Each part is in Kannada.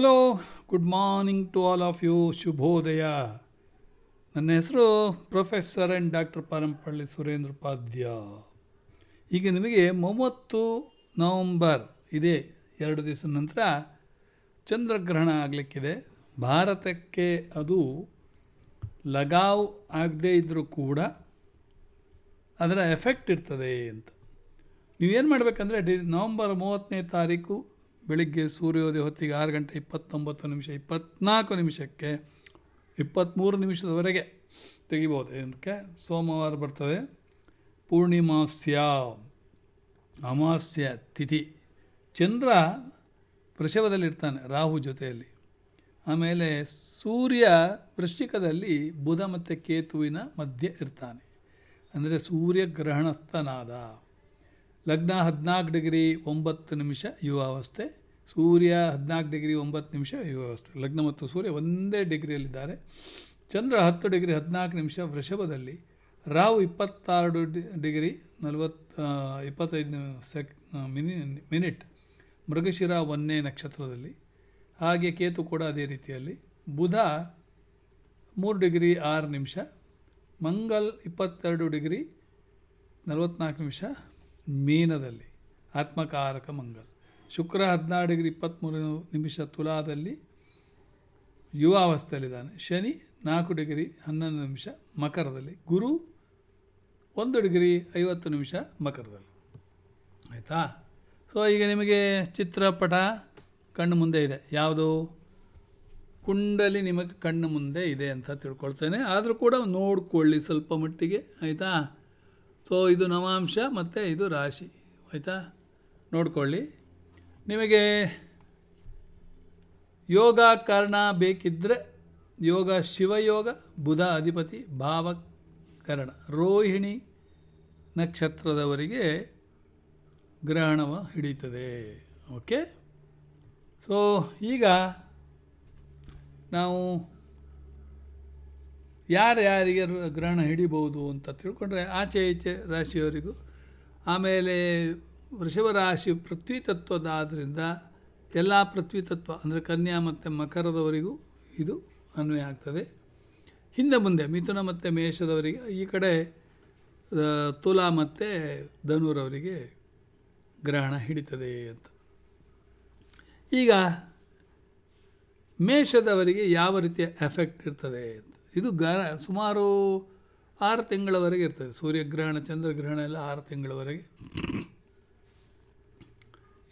Hello good morning to all of you ಶುಭೋದಯ ನನ್ನ ಹೆಸರು professor and doctor Parampalli Surendra Upadhya ಈಗ ನಿಮಗೆ ಮೂವತ್ತು ನವಂಬರ್ ಇದೇ, ಎರಡು ದಿವಸ ನಂತರ ಚಂದ್ರಗ್ರಹಣ ಆಗಲಿಕ್ಕಿದೆ. ಭಾರತಕ್ಕೆ ಅದು ಲಗಾವ್ ಆಗದೇ ಇದ್ದರೂ ಕೂಡ ಅದರ ಎಫೆಕ್ಟ್ ಇರ್ತದೆ ಅಂತ. ನೀವೇನು ಮಾಡಬೇಕಂದ್ರೆ, ಡಿ ನವಂಬರ್ ಮೂವತ್ತನೇ ತಾರೀಕು ಬೆಳಿಗ್ಗೆ ಸೂರ್ಯೋದಯ ಹೊತ್ತಿಗೆ ಆರು ಗಂಟೆ ಇಪ್ಪತ್ತೊಂಬತ್ತು ನಿಮಿಷ ಇಪ್ಪತ್ತ್ನಾಲ್ಕು ನಿಮಿಷಕ್ಕೆ ಇಪ್ಪತ್ತ್ಮೂರು ನಿಮಿಷದವರೆಗೆ ತೆಗಿಬೋದು. ಏನಕ್ಕೆ? ಸೋಮವಾರ ಬರ್ತದೆ. ಪೂರ್ಣಿಮಾಸ್ಯ, ಅಮಾಸ್ಯ ತಿಥಿ. ಚಂದ್ರ ವೃಷಭದಲ್ಲಿರ್ತಾನೆ, ರಾಹು ಜೊತೆಯಲ್ಲಿ. ಆಮೇಲೆ ಸೂರ್ಯ ವೃಶ್ಚಿಕದಲ್ಲಿ ಬುಧ ಮತ್ತು ಕೇತುವಿನ ಮಧ್ಯೆ ಇರ್ತಾನೆ. ಅಂದರೆ ಸೂರ್ಯ ಗ್ರಹಣಸ್ಥನಾದ ಲಗ್ನ ಹದಿನಾಲ್ಕು ಡಿಗ್ರಿ ಒಂಬತ್ತು ನಿಮಿಷ ಯುವಾವಸ್ಥೆ, ಸೂರ್ಯ ಹದಿನಾಲ್ಕು ಡಿಗ್ರಿ ಒಂಬತ್ತು ನಿಮಿಷ ಯುವಾವಸ್ಥೆ. ಲಗ್ನ ಮತ್ತು ಸೂರ್ಯ ಒಂದೇ ಡಿಗ್ರಿಯಲ್ಲಿದ್ದಾರೆ. ಚಂದ್ರ ಹತ್ತು ಡಿಗ್ರಿ ಹದಿನಾಲ್ಕು ನಿಮಿಷ ವೃಷಭದಲ್ಲಿ ರಾವು ಇಪ್ಪತ್ತಾರು ಡಿಗ್ರಿ ನಲವತ್ತು ಇಪ್ಪತ್ತೈದು ಸೆಕ್, ಮಿನಿ, ಮಿನಿಟ್, ಮೃಗಶಿರ ಒಂದನೇ ನಕ್ಷತ್ರದಲ್ಲಿ, ಹಾಗೆ ಕೇತು ಕೂಡ ಅದೇ ರೀತಿಯಲ್ಲಿ. ಬುಧ ಮೂರು ಡಿಗ್ರಿ ಆರು ನಿಮಿಷ, ಮಂಗಲ್ ಇಪ್ಪತ್ತೆರಡು ಡಿಗ್ರಿ ನಲವತ್ತ್ನಾಲ್ಕು ನಿಮಿಷ ಮೀನದಲ್ಲಿ, ಆತ್ಮಕಾರಕ ಮಂಗಲ್. ಶುಕ್ರ ಹದಿನಾರು ಡಿಗ್ರಿ ಇಪ್ಪತ್ತ್ಮೂರು ನಿಮಿಷ ತುಲಾದಲ್ಲಿ ಯುವಾವಸ್ಥೆಯಲ್ಲಿದ್ದಾನೆ ಶನಿ ನಾಲ್ಕು ಡಿಗ್ರಿ ಹನ್ನೊಂದು ನಿಮಿಷ ಮಕರದಲ್ಲಿ. ಗುರು ಒಂದು ಡಿಗ್ರಿ ಐವತ್ತು ನಿಮಿಷ ಮಕರದಲ್ಲಿ. ಆಯಿತಾ? ಸೊ ಈಗ ನಿಮಗೆ ಚಿತ್ರಪಟ ಕಣ್ಣು ಮುಂದೆ ಇದೆ. ಯಾವುದು? ಕುಂಡಲಿ ನಿಮಗೆ ಕಣ್ಣು ಮುಂದೆ ಇದೆ ಅಂತ ತಿಳ್ಕೊಳ್ತೇನೆ. ಆದರೂ ಕೂಡ ನೋಡ್ಕೊಳ್ಳಿ ಸ್ವಲ್ಪ ಮಟ್ಟಿಗೆ. ಆಯಿತಾ? ಸೊ ಇದು ನವಾಂಶ ಮತ್ತು ಇದು ರಾಶಿ. ಆಯಿತಾ? ನೋಡ್ಕೊಳ್ಳಿ. ನಿಮಗೆ ಯೋಗ ಕರ್ಣ ಬೇಕಿದ್ದರೆ ಯೋಗ ಶಿವಯೋಗ, ಬುಧ ಅಧಿಪತಿ ಭಾವಕರಣ ರೋಹಿಣಿ ನಕ್ಷತ್ರದವರಿಗೆ ಗ್ರಹಣವ ಹಿಡಿತದೆ ಓಕೆ ಸೊ ಈಗ ನಾವು ಯಾರ್ಯಾರಿಗೆ ಗ್ರಹಣ ಹಿಡಿಬೋದು ಅಂತ ತಿಳ್ಕೊಂಡ್ರೆ ಆಚೆ ಈಚೆ ರಾಶಿಯವರಿಗೂ. ಆಮೇಲೆ ವೃಷಭ ರಾಶಿ ಪೃಥ್ವಿ ತತ್ವದಾದ್ದರಿಂದ ಎಲ್ಲ ಪೃಥ್ವಿ ತತ್ವ ಅಂದರೆ ಕನ್ಯಾ ಮತ್ತು ಮಕರದವರಿಗೂ ಇದು ಅನ್ವಯ ಆಗ್ತದೆ. ಹಿಂದೆ ಮುಂದೆ ಮಿಥುನ ಮತ್ತು ಮೇಷದವರಿಗೆ, ಈ ಕಡೆ ತುಲಾ ಮತ್ತು ಧನುರವರಿಗೆ ಗ್ರಹಣ ಹಿಡಿತದೆ ಅಂತ. ಈಗ ಮೇಷದವರಿಗೆ ಯಾವ ರೀತಿಯ ಎಫೆಕ್ಟ್ ಇರ್ತದೆ ಅಂತ. ಇದು ಗ ಸುಮಾರು ಆರು ತಿಂಗಳವರೆಗೆ ಇರ್ತದೆ. ಸೂರ್ಯಗ್ರಹಣ, ಚಂದ್ರಗ್ರಹಣ ಎಲ್ಲ ಆರು ತಿಂಗಳವರೆಗೆ.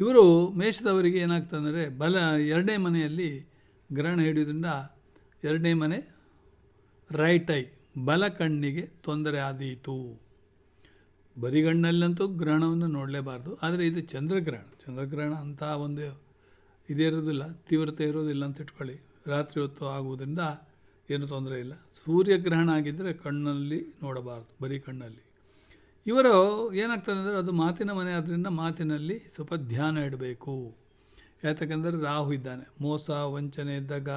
ಇವರು ಮೇಷದವರಿಗೆ ಏನಾಗ್ತಂದರೆ ಬಲ ಎರಡನೇ ಮನೆಯಲ್ಲಿ ಗ್ರಹಣ ಹಿಡಿಯೋದ್ರಿಂದ ಎರಡನೇ ಮನೆ ರೈಟ್ ಐ ಬಲ ಕಣ್ಣಿಗೆ ತೊಂದರೆ ಆದೀತು. ಬರಿಗಣ್ಣಲ್ಲಂತೂ ಗ್ರಹಣವನ್ನು ನೋಡಲೇಬಾರ್ದು. ಆದರೆ ಇದು ಚಂದ್ರಗ್ರಹಣ. ಚಂದ್ರಗ್ರಹಣ ಅಂತ ಒಂದು ಇದೇ ಇರೋದಿಲ್ಲ, ತೀವ್ರತೆ ಇರೋದಿಲ್ಲ ಅಂತ ಇಟ್ಕೊಳ್ಳಿ. ರಾತ್ರಿ ಹೊತ್ತು ಆಗುವುದರಿಂದ ಏನು ತೊಂದರೆ ಇಲ್ಲ. ಸೂರ್ಯಗ್ರಹಣ ಆಗಿದ್ದರೆ ಕಣ್ಣಲ್ಲಿ ನೋಡಬಾರ್ದು, ಬರೀ ಕಣ್ಣಲ್ಲಿ. ಇವರು ಏನಾಗ್ತದೆ ಅಂದರೆ ಅದು ಮಾತಿನ ಮನೆ ಆದ್ದರಿಂದ ಮಾತಿನಲ್ಲಿ ಸ್ವಲ್ಪ ಧ್ಯಾನ ಇಡಬೇಕು. ಯಾತಕ್ಕಂದರೆ ರಾಹು ಇದ್ದಾನೆ. ಮೋಸ, ವಂಚನೆ, ದಗ,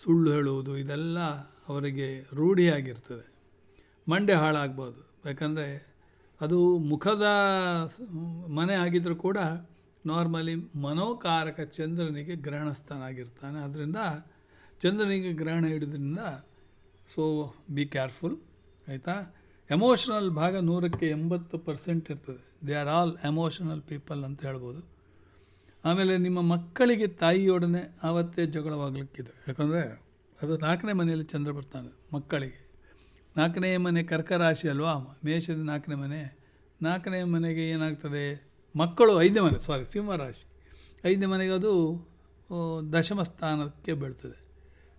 ಸುಳ್ಳು ಹೇಳುವುದು, ಇದೆಲ್ಲ ಅವರಿಗೆ ರೂಢಿಯಾಗಿರ್ತದೆ. ಮಂಡೆ ಹಾಳಾಗ್ಬೋದು. ಯಾಕಂದರೆ ಅದು ಮುಖದ ಮನೆ ಆಗಿದ್ದರೂ ಕೂಡ ನಾರ್ಮಲಿ ಮನೋಕಾರಕ ಚಂದ್ರನಿಗೆ ಗ್ರಹಣಸ್ಥಾನ ಆಗಿರ್ತಾನೆ ಆದ್ದರಿಂದ ಚಂದ್ರನಿಗೆ ಗ್ರಹಣ ಹಿಡಿದ್ರಿಂದ ಸೊ ಬಿ ಕೇರ್ಫುಲ್ ಆಯಿತಾ? ಎಮೋಷನಲ್ ಭಾಗ ನೂರಕ್ಕೆ ಎಂಬತ್ತು ಪರ್ಸೆಂಟ್ ಇರ್ತದೆ. They are all emotional people ಅಂತ ಹೇಳ್ಬೋದು. ಆಮೇಲೆ ನಿಮ್ಮ ಮಕ್ಕಳಿಗೆ ತಾಯಿಯೊಡನೆ ಆವತ್ತೇ ಜಗಳವಾಗಲಿಕ್ಕಿದೆ. ಯಾಕಂದರೆ ಅದು ನಾಲ್ಕನೇ ಮನೆಯಲ್ಲಿ ಚಂದ್ರ ಬರ್ತಾನೆ ಮಕ್ಕಳಿಗೆ. ನಾಲ್ಕನೇ ಮನೆ ಕರ್ಕ ರಾಶಿ ಅಲ್ವಾ? ಮೇಷದ ನಾಲ್ಕನೇ ಮನೆ. ನಾಲ್ಕನೇ ಮನೆಗೆ ಏನಾಗ್ತದೆ? ಮಕ್ಕಳು ಐದನೇ ಮನೆ ಸಾರಿ ಸಿಂಹರಾಶಿ ಐದನೇ ಮನೆಗೆ ಅದು ದಶಮ ಸ್ಥಾನಕ್ಕೆ ಬೀಳ್ತದೆ.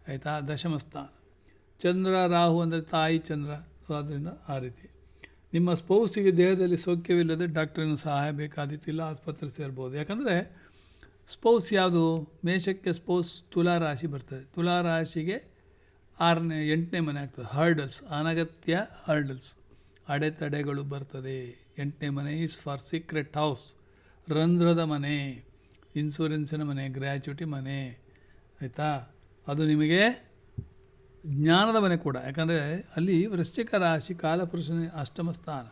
ಆಯಿತಾ? ದಶಮ ಸ್ಥಾನ ಚಂದ್ರ, ರಾಹು ಅಂದರೆ ತಾಯಿ ಚಂದ್ರ. ಸೊ ಅದರಿಂದ ಆ ರೀತಿ. ನಿಮ್ಮ ಸ್ಪೌಸಿಗೆ ದೇಹದಲ್ಲಿ ಸೌಖ್ಯವಿಲ್ಲದೆ ಡಾಕ್ಟರಿನ ಸಹಾಯ ಬೇಕಾದಿತ್ತು, ಇಲ್ಲ ಆಸ್ಪತ್ರೆ ಸೇರ್ಬೋದು. ಯಾಕಂದರೆ ಸ್ಪೌಸ್ ಯಾವುದು? ಮೇಷಕ್ಕೆ ಸ್ಪೌಸ್ ತುಲಾ ರಾಶಿ ಬರ್ತದೆ. ತುಲಾ ರಾಶಿಗೆ ಆರನೇ, ಎಂಟನೇ ಮನೆ ಆಗ್ತದೆ. ಹರ್ಡಲ್ಸ್, ಅನಗತ್ಯ ಹರ್ಡಲ್ಸ್. ಅಡೆತಡೆಗಳು ಬರ್ತದೆ. ಎಂಟನೇ ಮನೆ ಈಸ್ ಫಾರ್ ಸೀಕ್ರೆಟ್ ಹೌಸ್ ರಂಧ್ರದ ಮನೆ ಇನ್ಸೂರೆನ್ಸಿನ ಮನೆ ಗ್ರ್ಯಾಚುಟಿ ಮನೆ. ಆಯಿತಾ? ಅದು ನಿಮಗೆ ಜ್ಞಾನದ ಮನೆ ಕೂಡ. ಯಾಕಂದರೆ ಅಲ್ಲಿ ವೃಶ್ಚಿಕ ರಾಶಿ ಕಾಲಪುರುಷನ ಅಷ್ಟಮ ಸ್ಥಾನ.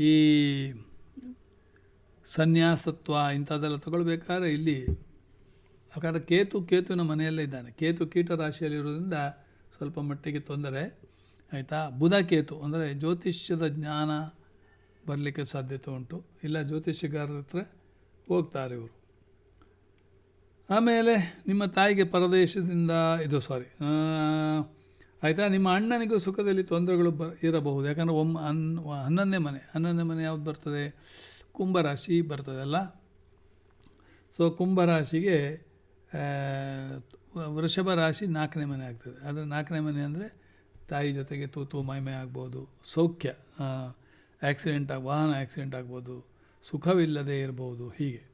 ಈ ಸನ್ಯಾಸತ್ವ ಇಂಥದ್ದೆಲ್ಲ ತಗೊಳ್ಬೇಕಾದ್ರೆ ಇಲ್ಲಿ, ಯಾಕಂದರೆ ಕೇತು, ಕೇತುವಿನ ಮನೆಯಲ್ಲೇ ಇದ್ದಾನೆ. ಕೇತು ಕೀಟ ರಾಶಿಯಲ್ಲಿರೋದ್ರಿಂದ ಸ್ವಲ್ಪ ಮಟ್ಟಿಗೆ ತೊಂದರೆ ಆಯಿತಾ? ಬುಧ ಕೇತು ಅಂದರೆ ಜ್ಯೋತಿಷ್ಯದ ಜ್ಞಾನ ಬರಲಿಕ್ಕೆ ಸಾಧ್ಯತೆ ಉಂಟು. ಇಲ್ಲ ಜ್ಯೋತಿಷ್ಯಗಾರರ ಹತ್ರ ಹೋಗ್ತಾರೆ ಇವರು. ಆಮೇಲೆ ನಿಮ್ಮ ತಾಯಿಗೆ ಪರದೇಶದಿಂದ, ಇದು ಸಾರಿ ಆಯಿತಾ? ನಿಮ್ಮ ಅಣ್ಣನಿಗೂ ಸುಖದಲ್ಲಿ ತೊಂದರೆಗಳು ಬ, ಇರಬಹುದು. ಯಾಕಂದರೆ ಒಮ್ಮ ಹನ್ ಹನ್ನೊಂದನೇ ಮನೆ ಹನ್ನೊಂದನೇ ಮನೆ ಯಾವ್ದು ಬರ್ತದೆ? ಕುಂಭರಾಶಿ ಬರ್ತದಲ್ಲ? ಸೊ ಕುಂಭರಾಶಿಗೆ ವೃಷಭ ರಾಶಿ ನಾಲ್ಕನೇ ಮನೆ ಆಗ್ತದೆ. ಆದರೆ ನಾಲ್ಕನೇ ಮನೆ ಅಂದರೆ ತಾಯಿ ಜೊತೆಗೆ ತೂತು ಮೈಮೆ ಆಗ್ಬೋದು. ಸೌಖ್ಯ ಆ್ಯಕ್ಸಿಡೆಂಟ್ ಆಗಿ, ವಾಹನ ಆ್ಯಕ್ಸಿಡೆಂಟ್ ಆಗ್ಬೋದು. ಸುಖವಿಲ್ಲದೆ ಇರ್ಬೋದು. ಹೀಗೆ.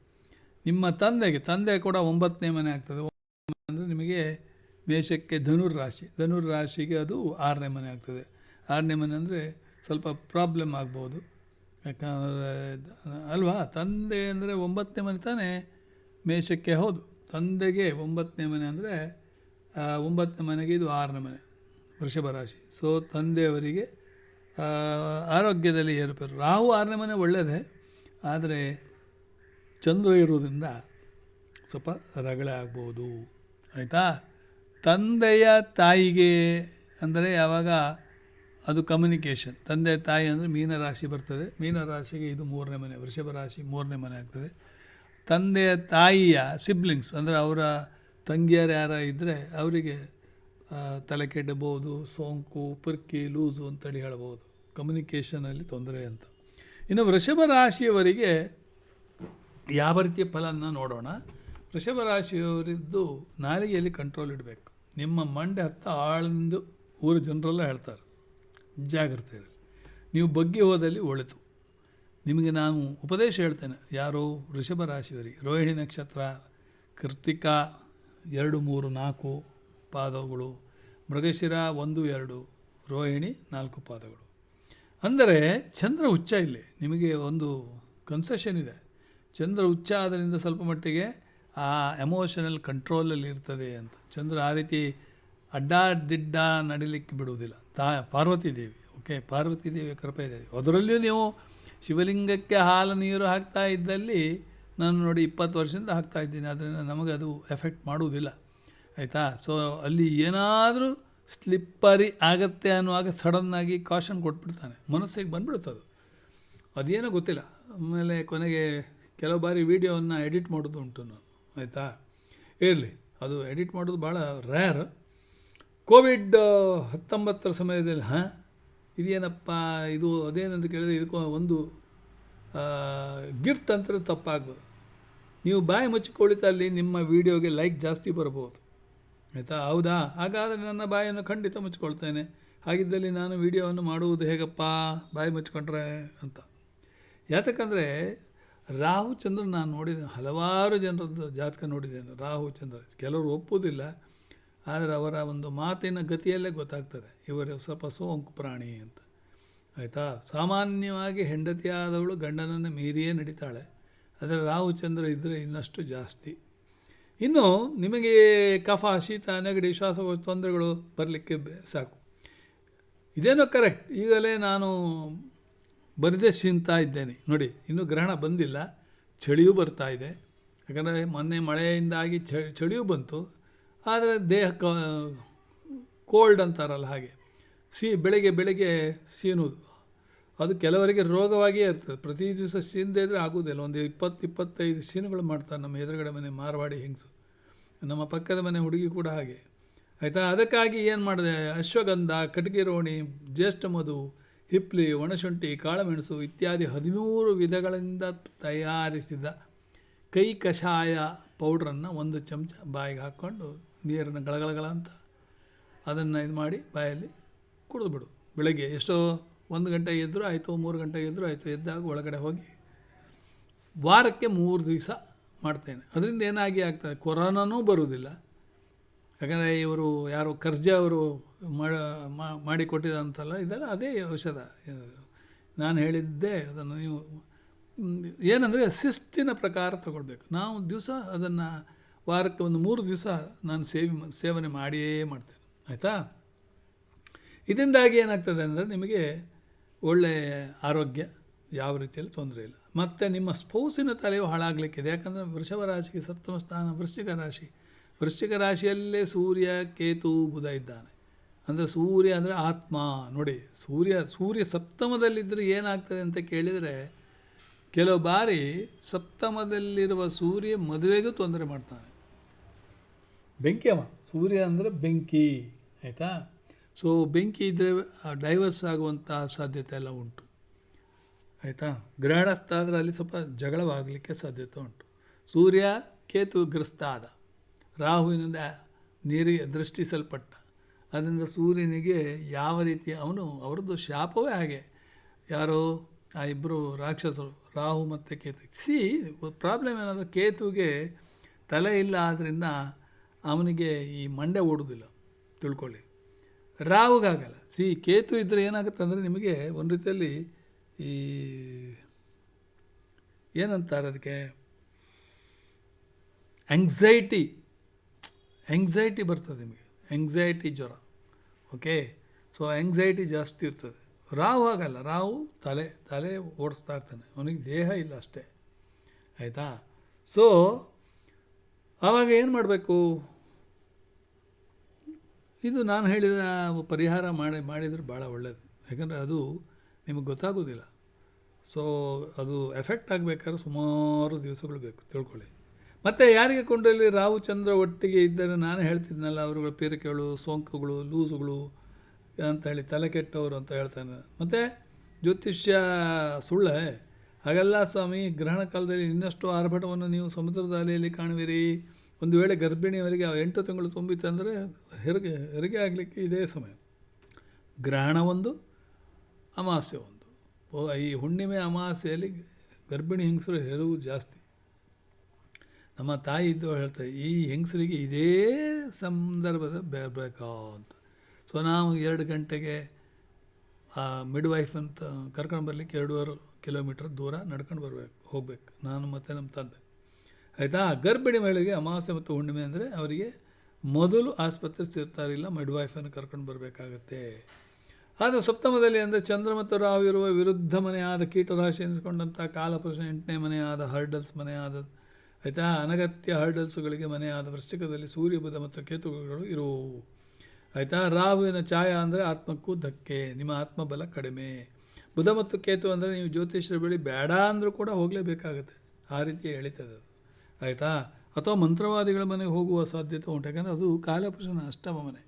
ನಿಮ್ಮ ತಂದೆಗೆ, ತಂದೆ ಕೂಡ ಒಂಬತ್ತನೇ ಮನೆ ಆಗ್ತದೆ. ಅಂದರೆ ನಿಮಗೆ ಮೇಷಕ್ಕೆ ಧನುರ್ ರಾಶಿ ಧನುರ್ ರಾಶಿಗೆ ಅದು ಆರನೇ ಮನೆ ಆಗ್ತದೆ. ಆರನೇ ಮನೆ ಅಂದರೆ ಸ್ವಲ್ಪ ಪ್ರಾಬ್ಲಮ್ ಆಗ್ಬೋದು. ಯಾಕಂದರೆ, ಅಲ್ವಾ? ತಂದೆ ಅಂದರೆ ಒಂಬತ್ತನೇ ಮನೆ ತಾನೇ ಮೇಷಕ್ಕೆ ಹೌದು. ತಂದೆಗೆ ಒಂಬತ್ತನೇ ಮನೆ ಅಂದರೆ ಒಂಬತ್ತನೇ ಮನೆಗೆ ಇದು ಆರನೇ ಮನೆ, ವೃಷಭ ರಾಶಿ. ಸೊ ತಂದೆಯವರಿಗೆ ಆರೋಗ್ಯದಲ್ಲಿ ಏರುಪೇರು. ರಾಹು ಆರನೇ ಮನೆ ಒಳ್ಳೆಯದೇ ಆದರೆ ಚಂದ್ರ ಇರೋದ್ರಿಂದ ಸ್ವಲ್ಪ ರಗಳೆ ಆಗ್ಬೋದು. ಆಯಿತಾ? ತಂದೆಯ ತಾಯಿಗೆ ಅಂದರೆ ಯಾವಾಗ? ಅದು ಕಮ್ಯುನಿಕೇಷನ್ ತಂದೆ ತಾಯಿ ಅಂದರೆ ಮೀನರಾಶಿ ಬರ್ತದೆ. ಮೀನರಾಶಿಗೆ ಇದು ಮೂರನೇ ಮನೆ, ವೃಷಭ ರಾಶಿ ಮೂರನೇ ಮನೆ ಆಗ್ತದೆ. ತಂದೆಯ ತಾಯಿಯ ಸಿಬ್ಲಿಂಗ್ಸ್ ಅಂದರೆ ಅವರ ತಂಗಿಯರು ಯಾರ ಇದ್ದರೆ ಅವರಿಗೆ ತಲೆ ಕೆಡಬಹುದು, ಸೋಂಕು ಪರ್ಕಿ ಲೂಸು ಅಂತೇಳಿ ಹೇಳ್ಬೋದು. ಕಮ್ಯುನಿಕೇಷನಲ್ಲಿ ತೊಂದರೆ ಅಂತ. ಇನ್ನು ವೃಷಭ ರಾಶಿಯವರಿಗೆ ಯಾವ ರೀತಿಯ ಫಲನ ನೋಡೋಣ? ವೃಷಭ ರಾಶಿಯವರಿದ್ದು ನಾಲಿಗೆಯಲ್ಲಿ ಕಂಟ್ರೋಲ್ ಇಡಬೇಕು. ನಿಮ್ಮ ಮಂಡೆ ಹತ್ತ ಆಳಿಂದು ಊರು ಜನರೆಲ್ಲ ಹೇಳ್ತಾರೆ, ಜಾಗ್ರತೆ ಇರಲಿ ನೀವು ಬಗ್ಗಿ ಹೋದಲ್ಲಿ ಒಳಿತು. ನಿಮಗೆ ನಾನು ಉಪದೇಶ ಹೇಳ್ತೇನೆ, ಯಾರು ವೃಷಭ ರಾಶಿಯವರಿಗೆ ರೋಹಿಣಿ ನಕ್ಷತ್ರ ಕೃತಿಕಾ ಎರಡು, ಮೂರು, ನಾಲ್ಕು ಪಾದಗಳು. ಮೃಗಶಿರ, ಒಂದು, ಎರಡು. ರೋಹಿಣಿ, ನಾಲ್ಕು ಪಾದಗಳು. ಅಂದರೆ ಚಂದ್ರ ಉಚ್ಚ ಇಲ್ಲಿ. ನಿಮಗೆ ಒಂದು ಕನ್ಸೆಷನ್ ಇದೆ. ಚಂದ್ರ ಉಚ್ಚ ಆದ್ದರಿಂದ ಸ್ವಲ್ಪ ಮಟ್ಟಿಗೆ ಆ ಎಮೋಷನಲ್ ಕಂಟ್ರೋಲಲ್ಲಿ ಇರ್ತದೆ ಅಂತ. ಚಂದ್ರ ಆ ರೀತಿ ಅಡ್ಡಾಡ್ದಿಡ್ಡ ನಡಿಲಿಕ್ಕೆ ಬಿಡುವುದಿಲ್ಲ. ತಾ ಪಾರ್ವತಿ ದೇವಿ ಓಕೆ ಪಾರ್ವತಿ ದೇವಿ ಕೃಪೆ ಇದೆ. ಅದರಲ್ಲಿಯೂ ನೀವು ಶಿವಲಿಂಗಕ್ಕೆ ಹಾಲು ನೀರು ಹಾಕ್ತಾ ಇದ್ದಲ್ಲಿ ನಾನು ನೋಡಿ ಇಪ್ಪತ್ತು ವರ್ಷದಿಂದ ಹಾಕ್ತಾ ಇದ್ದೀನಿ. ಆದ್ದರಿಂದ ನಮಗೆ ಅದು ಎಫೆಕ್ಟ್ ಮಾಡುವುದಿಲ್ಲ. ಆಯಿತಾ? ಸೊ ಅಲ್ಲಿ ಏನಾದರೂ ಸ್ಲಿಪ್ಪರಿ ಆಗತ್ತೆ ಅನ್ನುವಾಗ ಸಡನ್ನಾಗಿ ಕಾಷನ್ ಕೊಟ್ಬಿಡ್ತಾನೆ. ಮನಸ್ಸಿಗೆ ಬಂದ್ಬಿಡುತ್ತದು. ಅದು ಅದೇನೋ ಗೊತ್ತಿಲ್ಲ. ಆಮೇಲೆ ಕೊನೆಗೆ ಕೆಲವು ಬಾರಿ ವೀಡಿಯೋವನ್ನು ಎಡಿಟ್ ಮಾಡೋದು ಉಂಟು ನಾನು, ಆಯಿತಾ? ಇರಲಿ, ಅದು ಎಡಿಟ್ ಮಾಡೋದು ಭಾಳ ರ್ಯಾರ್ ಕೋವಿಡ್ ಹತ್ತೊಂಬತ್ತರ ಸಮಯದಲ್ಲಿ, ಹಾಂ? ಇದೇನಪ್ಪ, ಇದು ಅದೇನಂತ ಕೇಳಿದ್ರೆ ಇದಕ್ಕೂ ಒಂದು ಗಿಫ್ಟ್ ಅಂತ ತಪ್ಪಾಗ್ಬೋದು. ನೀವು ಬಾಯಿ ಮುಚ್ಚಿಕೊಳ್ಳಿತ ಅಲ್ಲಿ ನಿಮ್ಮ ವೀಡಿಯೋಗೆ ಲೈಕ್ ಜಾಸ್ತಿ ಬರಬಹುದು ಆಯಿತಾ? ಹೌದಾ? ಹಾಗಾದರೆ ನನ್ನ ಬಾಯನ್ನು ಖಂಡಿತ ಮುಚ್ಚಿಕೊಳ್ತೇನೆ. ಹಾಗಿದ್ದಲ್ಲಿ ನಾನು ವೀಡಿಯೋವನ್ನು ಮಾಡುವುದು ಹೇಗಪ್ಪ? ಬಾಯಿ ಮುಚ್ಕೊಂಡ್ರೆ ಅಂತ. ಯಾತಕ್ಕಂದರೆ ರಾಹು ಚಂದ್ರ ನಾನು ನೋಡಿದ, ಹಲವಾರು ಜನರದ್ದು ಜಾತಕ ನೋಡಿದ್ದೇನೆ. ರಾಹು ಚಂದ್ರ, ಕೆಲವರು ಒಪ್ಪುವುದಿಲ್ಲ ಆದರೆ ಅವರ ಒಂದು ಮಾತಿನ ಗತಿಯಲ್ಲೇ ಗೊತ್ತಾಗ್ತದೆ. ಇವರು ಸ್ವಲ್ಪ ಸೋಂಕು ಪ್ರಾಣಿ ಅಂತ. ಆಯಿತಾ? ಸಾಮಾನ್ಯವಾಗಿ ಹೆಂಡತಿಯಾದವಳು ಗಂಡನನ್ನು ಮೀರಿಯೇ ನಡೀತಾಳೆ. ಆದರೆ ರಾಹು ಚಂದ್ರ ಇದ್ದರೆ ಇನ್ನಷ್ಟು ಜಾಸ್ತಿ. ಇನ್ನು ನಿಮಗೆ ಕಫ ಶೀತ ನೆಗಡಿ ಶ್ವಾಸಕೋಶ ತೊಂದರೆಗಳು ಬರಲಿಕ್ಕೆ ಸಾಕು. ಇದೇನೋ ಕರೆಕ್ಟ್ ಈಗಲೇ ನಾನು ಬರದೇ ಸಿಂತಾ ಇದ್ದೇನೆ. ನೋಡಿ, ಇನ್ನೂ ಗ್ರಹಣ ಬಂದಿಲ್ಲ. ಚಳಿಯೂ ಬರ್ತಾ ಇದೆ. ಯಾಕಂದರೆ ಮೊನ್ನೆ ಮಳೆಯಿಂದಾಗಿ ಚಳಿ ಚಳಿಯೂ ಬಂತು. ಆದರೆ ದೇಹ ಕೋಲ್ಡ್ ಅಂತಾರಲ್ಲ ಹಾಗೆ. ಸಿ, ಬೆಳಗ್ಗೆ ಬೆಳಗ್ಗೆ ಸೀನುವುದು ಅದು ಕೆಲವರಿಗೆ ರೋಗವಾಗಿಯೇ ಇರ್ತದೆ. ಪ್ರತಿ ದಿವಸ ಸೀನದೇ ಇದ್ದರೆ ಆಗೋದಿಲ್ಲ ಒಂದು ಇಪ್ಪತ್ತು, ಇಪ್ಪತ್ತೈದು ಸೀನುಗಳು ಮಾಡ್ತಾರೆ ನಮ್ಮ ಎದುರುಗಡೆ ಮನೆ ಮಾರವಾಡಿ ಹೆಂಗಸು. ನಮ್ಮ ಪಕ್ಕದ ಮನೆ ಹುಡುಗಿ ಕೂಡ ಹಾಗೆ. ಆಯಿತಾ? ಅದಕ್ಕಾಗಿ ಏನು ಮಾಡಿದೆ? ಅಶ್ವಗಂಧ ಕಟಗಿರೋಣಿ ಜ್ಯೇಷ್ಠ ಮಧು ಹಿಪ್ಲಿ, ಒಣಶುಂಠಿ, ಕಾಳುಮೆಣಸು ಇತ್ಯಾದಿ ಹದಿಮೂರು ವಿಧಗಳಿಂದ ತಯಾರಿಸಿದ ಕೈ ಕಷಾಯ ಪೌಡ್ರನ್ನು ಒಂದು ಚಮಚ ಬಾಯಿಗೆ ಹಾಕ್ಕೊಂಡು ನೀರನ್ನು ಗಳಗಳಗಳ ಅಂತ ಅದನ್ನು ಇದು ಮಾಡಿ ಬಾಯಲ್ಲಿ ಕುಡಿದು ಬಿಡು ಬೆಳಗ್ಗೆ ಎಷ್ಟೋ ಒಂದು ಗಂಟೆಗೆ ಎದ್ದರೂ ಆಯಿತು, ಮೂರು ಗಂಟೆಗೆ ಎದ್ದರೂ ಆಯಿತು, ಎದ್ದಾಗ ಒಳಗಡೆ ಹೋಗಿ ವಾರಕ್ಕೆ ಮೂರು ದಿವಸ ಮಾಡ್ತೇನೆ. ಅದರಿಂದ ಏನಾಗಿ ಆಗ್ತದೆ? ಕೊರೋನಾನೂ ಬರುವುದಿಲ್ಲ. ಯಾಕಂದರೆ ಇವರು ಯಾರು ಕರ್ಜೆ ಅವರು ಮಾಡಿಕೊಟ್ಟಿದಂತಲ್ಲ, ಇದೆಲ್ಲ ಅದೇ ಔಷಧ. ನಾನು ಹೇಳಿದ್ದೆ ಅದನ್ನು ನೀವು, ಏನಂದರೆ ಶಿಸ್ತಿನ ಪ್ರಕಾರ ತಗೊಳ್ಬೇಕು. ನಾವು ದಿವಸ ಅದನ್ನು ವಾರಕ್ಕೆ ಒಂದು ಮೂರು ದಿವಸ ನಾನು ಸೇವಿ, ಸೇವನೆ ಮಾಡಿಯೇ ಮಾಡ್ತೇನೆ. ಆಯಿತಾ? ಇದರಿಂದಾಗಿ ಏನಾಗ್ತದೆ ಅಂದರೆ ನಿಮಗೆ ಒಳ್ಳೆಯ ಆರೋಗ್ಯ, ಯಾವ ರೀತಿಯಲ್ಲಿ ತೊಂದರೆ ಇಲ್ಲ. ಮತ್ತು ನಿಮ್ಮ ಸ್ಪೌಸಿನ ತಲೆಯು ಹಾಳಾಗಲಿಕ್ಕಿದೆ. ಯಾಕಂದರೆ ವೃಷಭ ರಾಶಿಗೆ ಸಪ್ತಮ ಸ್ಥಾನ, ವೃಶ್ಚಿಕ ರಾಶಿ. ವೃಶ್ಚಿಕ ರಾಶಿಯಲ್ಲೇ ಸೂರ್ಯ, ಕೇತು, ಬುಧ ಇದ್ದಾನೆ. ಅಂದರೆ ಸೂರ್ಯ ಅಂದರೆ ಆತ್ಮ. ನೋಡಿ, ಸೂರ್ಯ ಸೂರ್ಯ ಸಪ್ತಮದಲ್ಲಿದ್ದರೆ ಏನಾಗ್ತದೆ ಅಂತ ಕೇಳಿದರೆ ಕೆಲವು ಬಾರಿ ಸಪ್ತಮದಲ್ಲಿರುವ ಸೂರ್ಯ ಮದುವೆಗೂ ತೊಂದರೆ ಮಾಡ್ತಾನೆ. ಬೆಂಕಿ ಅವ ಸೂರ್ಯ ಅಂದರೆ ಬೆಂಕಿ, ಆಯಿತಾ? ಸೊ ಬೆಂಕಿ ಇದ್ದರೆ ಡೈವರ್ಸ್ ಆಗುವಂಥ ಸಾಧ್ಯತೆ ಎಲ್ಲ ಉಂಟು. ಆಯಿತಾ? ಗ್ರಹಣಸ್ಥ ಆದರೆ ಅಲ್ಲಿ ಸ್ವಲ್ಪ ಜಗಳವಾಗಲಿಕ್ಕೆ ಸಾಧ್ಯತೆ ಉಂಟು. ಸೂರ್ಯ, ಕೇತು ಗ್ರಸ್ತ ಆದ. ರಾಹುವಿನಿಂದ ನೀರಿಗೆ ದೃಷ್ಟಿಸಲ್ಪಟ್ಟ. ಅದರಿಂದ ಸೂರ್ಯನಿಗೆ ಯಾವ ರೀತಿ ಅವನು, ಅವರದ್ದು ಶಾಪವೇ ಹಾಗೆ. ಯಾರೋ ಆ ಇಬ್ಬರು ರಾಕ್ಷಸರು, ರಾಹು ಮತ್ತು ಕೇತು. ಸಿ ಪ್ರಾಬ್ಲಮ್ ಏನಾದರೂ ಕೇತುಗೆ ತಲೆ ಇಲ್ಲ ಆದ್ದರಿಂದ ಅವನಿಗೆ ಈ ಮಂಡೆ ಓಡೋದಿಲ್ಲ. ತಿಳ್ಕೊಳ್ಳಿ. ರಾಹುಗಾಗಲ್ಲ. ಸಿ, ಕೇತು ಇದ್ದರೆ ಏನಾಗುತ್ತೆ ಅಂದರೆ ನಿಮಗೆ ಒಂದು ರೀತಿಯಲ್ಲಿ ಈ ಏನಂತಾರೆ ಅದಕ್ಕೆ? ಎಂಗ್ಸೈಟಿ ಎಂಗ್ಸೈಟಿ ಬರ್ತದೆ ನಿಮಗೆ. ಎಂಗ್ಸೈಟಿ ಜ್ವರ. ಓಕೆ ಸೊ ಎಂಗ್ಸೈಟಿ ಜಾಸ್ತಿ ಇರ್ತದೆ. ರಾವು ಆಗಲ್ಲ ರಾವು ತಲೆ ತಲೆ ಓಡಿಸ್ತಾ ಇರ್ತಾನೆ. ಅವನಿಗೆ ದೇಹ ಇಲ್ಲ ಅಷ್ಟೇ. ಆಯಿತಾ? ಸೊ ಆವಾಗ ಏನು ಮಾಡಬೇಕು? ಇದು ನಾನು ಹೇಳಿದ ಪರಿಹಾರ ಮಾಡಿ, ಮಾಡಿದರೆ ಭಾಳ ಒಳ್ಳೆಯದು ಯಾಕಂದರೆ ಅದು ನಿಮಗೆ ಗೊತ್ತಾಗೋದಿಲ್ಲ. ಸೊ ಅದು ಎಫೆಕ್ಟ್ ಆಗಬೇಕಾದ್ರೆ ಸುಮಾರು ದಿವಸಗಳು ಬೇಕು. ತಿಳ್ಕೊಳ್ಳಿ. ಮತ್ತು ಯಾರಿಗೆ ಕೊಂಡಲ್ಲಿ ರಾಹು ಚಂದ್ರ ಒಟ್ಟಿಗೆ ಇದ್ದರೆ ನಾನು ಹೇಳ್ತಿದ್ನಲ್ಲ, ಅವರುಗಳ ಪೀರಿಕೆಗಳು, ಸೋಂಕುಗಳು, ಲೂಸುಗಳು ಅಂತ ಹೇಳಿ ತಲೆ ಕೆಟ್ಟವರು ಅಂತ ಹೇಳ್ತಾನೆ ಮತ್ತು ಜ್ಯೋತಿಷ್ಯ ಸುಳ್ಳೆ? ಹಾಗೆಲ್ಲ ಸ್ವಾಮಿ, ಗ್ರಹಣ ಕಾಲದಲ್ಲಿ ಇನ್ನಷ್ಟು ಆರ್ಭಟವನ್ನು ನೀವು ಸಮುದ್ರದ ಅಲೆಯಲ್ಲಿ ಕಾಣುವಿರಿ. ಒಂದು ವೇಳೆ ಗರ್ಭಿಣಿಯವರಿಗೆ ಎಂಟು ತಿಂಗಳು ತುಂಬಿತಂದರೆ ಹೆರಿಗೆ ಹೆರಿಗೆ ಆಗಲಿಕ್ಕೆ ಇದೇ ಸಮಯ. ಗ್ರಹಣ ಒಂದು ಅಮಾವಾಸ್ಯೆ ಒಂದು. ಈ ಹುಣ್ಣಿಮೆ ಅಮಾವಾಸ್ಯೆಯಲ್ಲಿ ಗರ್ಭಿಣಿ ಹೆಂಗಸರು ಹೆರವು ಜಾಸ್ತಿ. ನಮ್ಮ ತಾಯಿ ಇದ್ದವ್ರು ಹೇಳ್ತಾರೆ, ಈ ಹೆಂಗಸರಿಗೆ ಇದೇ ಸಂದರ್ಭದ ಬೇಕೋ ಅಂತ ಸೊ ನಾವು ಎರಡು ಗಂಟೆಗೆ, ಆ ಮಿಡ್ ವೈಫ್ ಅಂತ ಕರ್ಕೊಂಡು ಬರಲಿಕ್ಕೆ ಎರಡೂವರೆ ಕಿಲೋಮೀಟ್ರ್ ದೂರ ನಡ್ಕೊಂಡು ಬರಬೇಕು, ಹೋಗ್ಬೇಕು. ನಾನು ಮತ್ತು ನಮ್ಮ ತಂದೆ. ಆಯಿತಾ? ಗರ್ಭಿಣಿ ಮಹಿಳೆಗೆ ಅಮಾವಾಸ್ಯೆ ಮತ್ತು ಹುಣ್ಣಿಮೆ ಅಂದರೆ ಅವರಿಗೆ ಮೊದಲು ಆಸ್ಪತ್ರೆ ಸೇರ್ತಾರಿಲ್ಲ ಮಿಡ್ ವೈಫನ್ನು ಕರ್ಕೊಂಡು ಬರಬೇಕಾಗತ್ತೆ. ಆದರೆ ಸಪ್ತಮದಲ್ಲಿ ಅಂದರೆ ಚಂದ್ರ ಮತ್ತು ರಾವ್ ಇರುವ ವಿರುದ್ಧ ಮನೆಯಾದ ಕೀಟರಾಶಿ ಎನಿಸ್ಕೊಂಡಂಥ ಕಾಲಪುರುಷ ಎಂಟನೇ ಮನೆಯಾದ ಹರ್ಡಲ್ಸ್ ಮನೆಯಾದ ಆಯಿತಾ? ಅನಗತ್ಯ ಹರ್ಡಲ್ಸ್ಗಳಿಗೆ ಮನೆಯಾದ ವೃಶ್ಚಿಕದಲ್ಲಿ ಸೂರ್ಯ ಬುಧ ಮತ್ತು ಕೇತುಗಳು ಇರುವವು ಆಯಿತಾ? ರಾಹುವಿನ ಛಾಯ ಅಂದರೆ ಆತ್ಮಕ್ಕೂ ಧಕ್ಕೆ, ನಿಮ್ಮ ಆತ್ಮಬಲ ಕಡಿಮೆ. ಬುಧ ಮತ್ತು ಕೇತು ಅಂದರೆ ನೀವು ಜ್ಯೋತಿಷ್ಯರ ಬಳಿ ಬೇಡ ಅಂದರೂ ಕೂಡ ಹೋಗಲೇಬೇಕಾಗತ್ತೆ. ಆ ರೀತಿ ಎಳಿತದೆ ಅದು. ಆಯಿತಾ? ಅಥವಾ ಮಂತ್ರವಾದಿಗಳ ಮನೆಗೆ ಹೋಗುವ ಸಾಧ್ಯತೆ ಉಂಟು. ಯಾಕಂದರೆ ಅದು ಕಾಲಪುರುಷನ ಅಷ್ಟಮ ಮನೆ.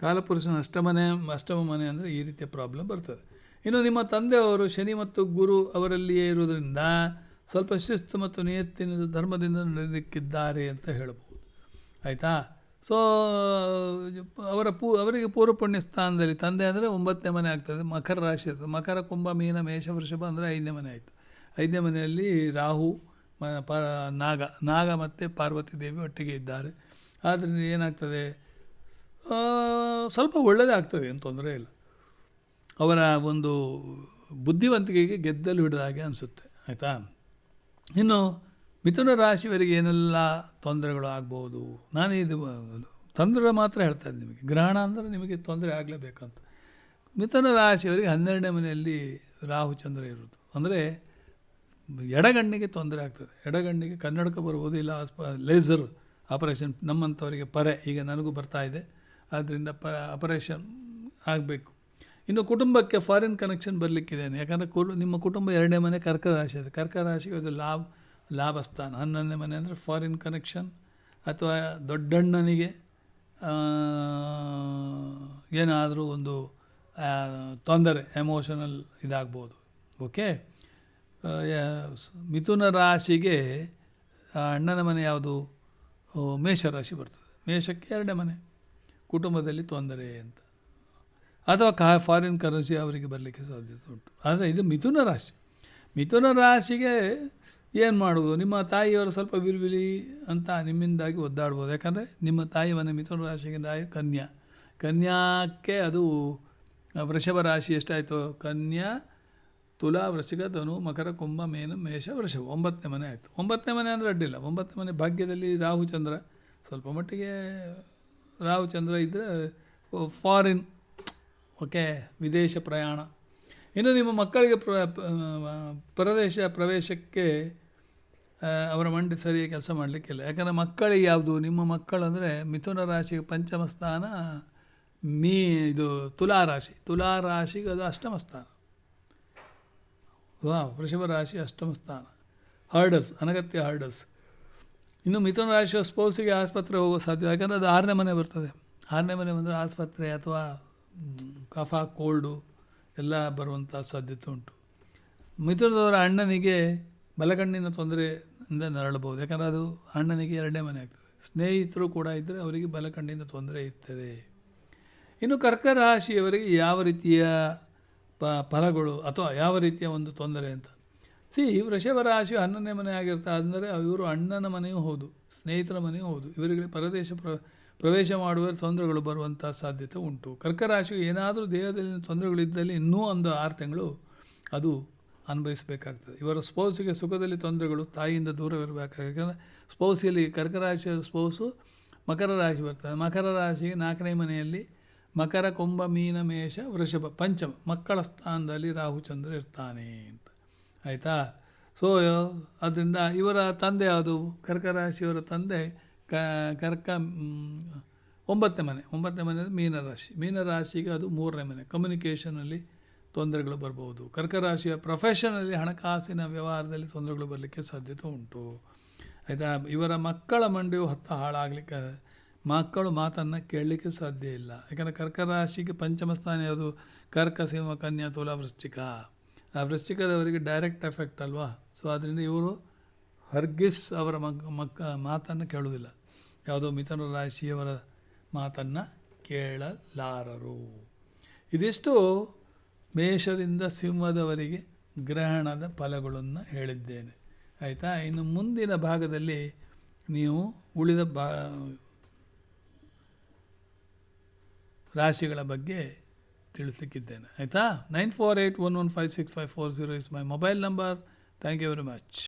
ಕಾಲಪುರುಷನ ಅಷ್ಟಮನೆ ಅಷ್ಟಮ ಮನೆ ಅಂದರೆ ಈ ರೀತಿಯ ಪ್ರಾಬ್ಲಮ್ ಬರ್ತದೆ. ಇನ್ನು ನಿಮ್ಮ ತಂದೆಯವರು ಶನಿ ಮತ್ತು ಗುರು ಅವರಲ್ಲಿಯೇ ಇರುವುದರಿಂದ ಸ್ವಲ್ಪ ಶಿಸ್ತು ಮತ್ತು ನಿಯತ್ತಿನ ಧರ್ಮದಿಂದ ನಡೆದಿಕ್ಕಿದ್ದಾರೆ ಅಂತ ಹೇಳಬಹುದು. ಆಯಿತಾ? ಸೊ ಅವರ ಪೂ, ಅವರಿಗೆ ಪೂರ್ವ ಪುಣ್ಯ ಸ್ಥಾನದಲ್ಲಿ, ತಂದೆ ಅಂದರೆ ಒಂಬತ್ತನೇ ಮನೆ ಆಗ್ತದೆ, ಮಕರ ರಾಶಿ ಇರ್ತದೆ ಮಕರ, ಕುಂಭ, ಮೀನ, ಮೇಷ, ವೃಷಭ ಅಂದರೆ ಐದನೇ ಮನೆ ಆಯಿತು. ಐದನೇ ಮನೆಯಲ್ಲಿ ರಾಹು, ಮ, ಪ, ನಾಗ ನಾಗ ಮತ್ತು ಪಾರ್ವತಿ ದೇವಿ ಒಟ್ಟಿಗೆ ಇದ್ದಾರೆ. ಆದ್ದರಿಂದ ಏನಾಗ್ತದೆ? ಸ್ವಲ್ಪ ಒಳ್ಳೆಯದೇ ಆಗ್ತದೆ, ಏನು ತೊಂದರೆ ಇಲ್ಲ. ಅವರ ಒಂದು ಬುದ್ಧಿವಂತಿಕೆಗೆ ಗೆದ್ದಲು ಹಿಡಿದ ಹಾಗೆ ಅನಿಸುತ್ತೆ. ಆಯಿತಾ? ಇನ್ನು ಮಿಥುನ ರಾಶಿಯವರಿಗೆ ಏನೆಲ್ಲ ತೊಂದರೆಗಳು ಆಗ್ಬೋದು? ನಾನು ಇದು ತೊಂದರೆ ಮಾತ್ರ ಹೇಳ್ತಾ ಇದ್ದೀನಿ ನಿಮಗೆ. ಗ್ರಹಣ ಅಂದರೆ ನಿಮಗೆ ತೊಂದರೆ ಆಗಲೇಬೇಕಂತ. ಮಿಥುನ ರಾಶಿಯವರಿಗೆ ಹನ್ನೆರಡನೇ ಮನೆಯಲ್ಲಿ ರಾಹು ಚಂದ್ರ ಇರೋದು ಅಂದರೆ ಎಡಗಣ್ಣಿಗೆ ತೊಂದರೆ ಆಗ್ತದೆ. ಎಡಗಣ್ಣಿಗೆ ಕನ್ನಡಕ ಬರ್ಬೋದು, ಇಲ್ಲ ಆಸ್ಪ ಲೇಸರ್ ಆಪರೇಷನ್ ನಮ್ಮಂಥವರಿಗೆ ಪರೆ. ಈಗ ನನಗೂ ಬರ್ತಾ ಇದೆ. ಆದ್ದರಿಂದ ಪ, ಆಪರೇಷನ್ ಆಗಬೇಕು. ಇನ್ನು ಕುಟುಂಬಕ್ಕೆ ಫಾರಿನ್ ಕನೆಕ್ಷನ್ ಬರಲಿಕ್ಕಿದ್ದೇನೆ ಯಾಕಂದರೆ ಕು ನಿಮ್ಮ ಕುಟುಂಬ ಎರಡನೇ ಮನೆ ಕರ್ಕ ರಾಶಿ ಇದೆ ಕರ್ಕ ರಾಶಿಗೆ ಅದು ಲಾಭ, ಲಾಭಸ್ಥಾನ. ಹನ್ನೊಂದನೇ ಮನೆ ಅಂದರೆ ಫಾರಿನ್ ಕನೆಕ್ಷನ್ ಅಥವಾ ದೊಡ್ಡಣ್ಣನಿಗೆ ಏನಾದರೂ ಒಂದು ತೊಂದರೆ ಎಮೋಷನಲ್ ಇದಾಗ್ಬೋದು. ಓಕೆ ಮಿಥುನ ರಾಶಿಗೆ ಅಣ್ಣನ ಮನೆ ಯಾವುದು? ಮೇಷರಾಶಿ ಬರ್ತದೆ. ಮೇಷಕ್ಕೆ ಎರಡನೇ ಮನೆ. ಕುಟುಂಬದಲ್ಲಿ ತೊಂದರೆ ಅಂತ. ಅಥವಾ ಕಾ ಫಾರಿನ್ ಕರೆನ್ಸಿ ಅವರಿಗೆ ಬರಲಿಕ್ಕೆ ಸಾಧ್ಯತೆ ಉಂಟು. ಆದರೆ ಇದು ಮಿಥುನ ರಾಶಿ. ಮಿಥುನ ರಾಶಿಗೆ ಏನು ಮಾಡುವುದು? ನಿಮ್ಮ ತಾಯಿಯವರು ಸ್ವಲ್ಪ ಬಿರುಬಿಲಿ ಅಂತ ನಿಮ್ಮಿಂದಾಗಿ ಒದ್ದಾಡ್ಬೋದು. ಯಾಕಂದರೆ ನಿಮ್ಮ ತಾಯಿ ಮನೆ ಮಿಥುನ ರಾಶಿಗೆ ತಾಯಿ ಕನ್ಯಾ. ಕನ್ಯಾಕ್ಕೆ ಅದು ವೃಷಭ ರಾಶಿ ಎಷ್ಟಾಯಿತು? ಕನ್ಯಾ, ತುಲಾ ವೃಷಿಕ ಧನು, ಮಕರ, ಕುಂಭ, ಮೇನು, ಮೇಷ, ವೃಷಭ. ಒಂಬತ್ತನೇ ಮನೆ ಆಯಿತು. ಒಂಬತ್ತನೇ ಮನೆ ಅಂದರೆ ಅಡ್ಡಿಲ್ಲ. ಒಂಬತ್ತನೇ ಮನೆ ಭಾಗ್ಯದಲ್ಲಿ ರಾಹುಚಂದ್ರ ಸ್ವಲ್ಪ ಮಟ್ಟಿಗೆ ರಾಹುಚಂದ್ರ ಇದ್ದರೆ ಫಾರಿನ್ ಓಕೆ, ವಿದೇಶ ಪ್ರಯಾಣ. ಇನ್ನು ನಿಮ್ಮ ಮಕ್ಕಳಿಗೆ ಪ್ರ ಪ್ರದೇಶ ಪ್ರವೇಶಕ್ಕೆ ಅವರ ಮಂಡಿ ಸರಿಯಾಗಿ ಕೆಲಸ ಮಾಡಲಿಕ್ಕಿಲ್ಲ ಯಾಕಂದರೆ ಮಕ್ಕಳಿಗೆ ಯಾವುದು? ನಿಮ್ಮ ಮಕ್ಕಳು ಅಂದರೆ ಮಿಥುನ ರಾಶಿಗೆ ಪಂಚಮ ಸ್ಥಾನ, ಮೀ, ಇದು ತುಲಾ ರಾಶಿ. ತುಲಾ ರಾಶಿಗೆ ಅದು ಅಷ್ಟಮ ಸ್ಥಾನ. ವಾ ವೃಷಭ ರಾಶಿ ಅಷ್ಟಮ ಸ್ಥಾನ. ಹರ್ಡಲ್ಸ್ ಅನಗತ್ಯ ಹರ್ಡಲ್ಸ್ ಇನ್ನು ಮಿಥುನ ರಾಶಿಯ ಸ್ಪೌಸಿಗೆ ಆಸ್ಪತ್ರೆ ಹೋಗೋ ಸಾಧ್ಯ ಯಾಕಂದರೆ ಅದು ಆರನೇ ಮನೆ ಬರ್ತದೆ. ಆರನೇ ಮನೆ ಬಂದರೆ ಆಸ್ಪತ್ರೆ ಅಥವಾ ಕಫ, ಕೋಲ್ಡು ಎಲ್ಲ ಬರುವಂಥ ಸಾಧ್ಯತೆ ಉಂಟು. ಮಿತ್ರದವರ ಅಣ್ಣನಿಗೆ ಬಲಗಣ್ಣಿನ ತೊಂದರೆಯಿಂದ ನರಳಬಹುದು. ಯಾಕಂದರೆ ಅದು ಅಣ್ಣನಿಗೆ ಎರಡನೇ ಮನೆ ಆಗ್ತದೆ. ಸ್ನೇಹಿತರು ಕೂಡ ಇದ್ದರೆ ಅವರಿಗೆ ಬಲಕಣ್ಣಿನ ತೊಂದರೆ ಇರ್ತದೆ. ಇನ್ನು ಕರ್ಕ ರಾಶಿಯವರಿಗೆ ಯಾವ ರೀತಿಯ ಪ, ಫಲಗಳು ಅಥವಾ ಯಾವ ರೀತಿಯ ಒಂದು ತೊಂದರೆ ಅಂತ. ಸಿ, ವೃಷಭ ರಾಶಿ ಹನ್ನೊಂದನೇ ಮನೆ ಆಗಿರ್ತಾ, ಅಂದರೆ ಇವರು ಅಣ್ಣನ ಮನೆಯೂ ಹೌದು, ಸ್ನೇಹಿತರ ಮನೆಯೂ ಹೌದು. ಇವರಿಗೆ ಪರದೇಶ ಪ್ರ ಪ್ರವೇಶ ಮಾಡುವ ತೊಂದರೆಗಳು ಬರುವಂಥ ಸಾಧ್ಯತೆ ಉಂಟು. ಕರ್ಕ ರಾಶಿಗೆ ಏನಾದರೂ ದೇಹದಲ್ಲಿ ತೊಂದರೆಗಳಿದ್ದಲ್ಲಿ ಇನ್ನೂ ಒಂದು ಆರು ತಿಂಗಳು ಅದು ಅನುಭವಿಸಬೇಕಾಗ್ತದೆ. ಇವರ ಸ್ಪೌಸಿಗೆ ಸುಖದಲ್ಲಿ ತೊಂದರೆಗಳು ತಾಯಿಯಿಂದ ದೂರವಿರಬೇಕಾಗ್ತದೆ ಯಾಕಂದರೆ ಸ್ಪೌಸಿಯಲ್ಲಿ ಕರ್ಕ ರಾಶಿಯ ಸ್ಪೌಸು ಮಕರ ರಾಶಿ ಬರ್ತದೆ. ಮಕರ ರಾಶಿಗೆ ನಾಲ್ಕನೇ ಮನೆಯಲ್ಲಿ ಮಕರ ಕೊಂಬ ಮೀನ, ಮೇಷ, ವೃಷಭ, ಪಂಚಮ ಮಕ್ಕಳ ಸ್ಥಾನದಲ್ಲಿ ರಾಹು ಚಂದ್ರ ಇರ್ತಾನೆ ಅಂತ. ಆಯಿತಾ? ಸೊ, ಅದರಿಂದ ಇವರ ತಂದೆ ಅದು ಕರ್ಕ ರಾಶಿಯವರ ತಂದೆ ಕ, ಕರ್ಕ ಒಂಬತ್ತನೇ ಮನೆ ಒಂಬತ್ತನೇ ಮನೆ ಮೀನರಾಶಿ ಮೀನರಾಶಿಗೆ ಅದು ಮೂರನೇ ಮನೆ. ಕಮ್ಯುನಿಕೇಷನಲ್ಲಿ ತೊಂದರೆಗಳು ಬರ್ಬೋದು. ಕರ್ಕ ರಾಶಿಯ ಪ್ರೊಫೆಷನಲ್ಲಿ ಹಣಕಾಸಿನ ವ್ಯವಹಾರದಲ್ಲಿ ತೊಂದರೆಗಳು ಬರಲಿಕ್ಕೆ ಸಾಧ್ಯತೆ ಉಂಟು. ಆಯಿತಾ? ಇವರ ಮಕ್ಕಳ ಮಂಡಿಯು ಹತ್ತ ಹಾಳಾಗಲಿಕ್ಕೆ, ಮಕ್ಕಳು ಮಾತನ್ನು ಕೇಳಲಿಕ್ಕೆ ಸಾಧ್ಯ ಇಲ್ಲ. ಯಾಕಂದರೆ ಕರ್ಕ ರಾಶಿಗೆ ಪಂಚಮ ಸ್ಥಾನ ಯಾವುದು? ಕರ್ಕ, ಸಿಂಹ, ಕನ್ಯಾ, ತುಲಾ, ವೃಶ್ಚಿಕ. ಆ ವೃಶ್ಚಿಕದವರಿಗೆ ಡೈರೆಕ್ಟ್ ಎಫೆಕ್ಟ್ ಅಲ್ವಾ? ಸೊ ಅದರಿಂದ ಇವರು ಹರ್ಗಿಸ್ ಅವರ ಮಗ್ ಮಕ್ಕ ಮಾತನ್ನು ಕೇಳುವುದಿಲ್ಲ. ಯಾವುದೋ ಮಿಥುನ ರಾಶಿಯವರ ಮಾತನ್ನು ಕೇಳಲಾರರು. ಇದಿಷ್ಟು ಮೇಷದಿಂದ ಸಿಂಹದವರಿಗೆ ಗ್ರಹಣದ ಫಲಗಳನ್ನು ಹೇಳಿದ್ದೇನೆ. ಆಯಿತಾ? ಇನ್ನು ಮುಂದಿನ ಭಾಗದಲ್ಲಿ ನೀವು ಉಳಿದ ಬಾ ರಾಶಿಗಳ ಬಗ್ಗೆ ತಿಳಿಸಲಿಕ್ಕಿದ್ದೇನೆ. ಆಯಿತಾ? Nine four eight one one five six five four zero is my mobile number thank you very much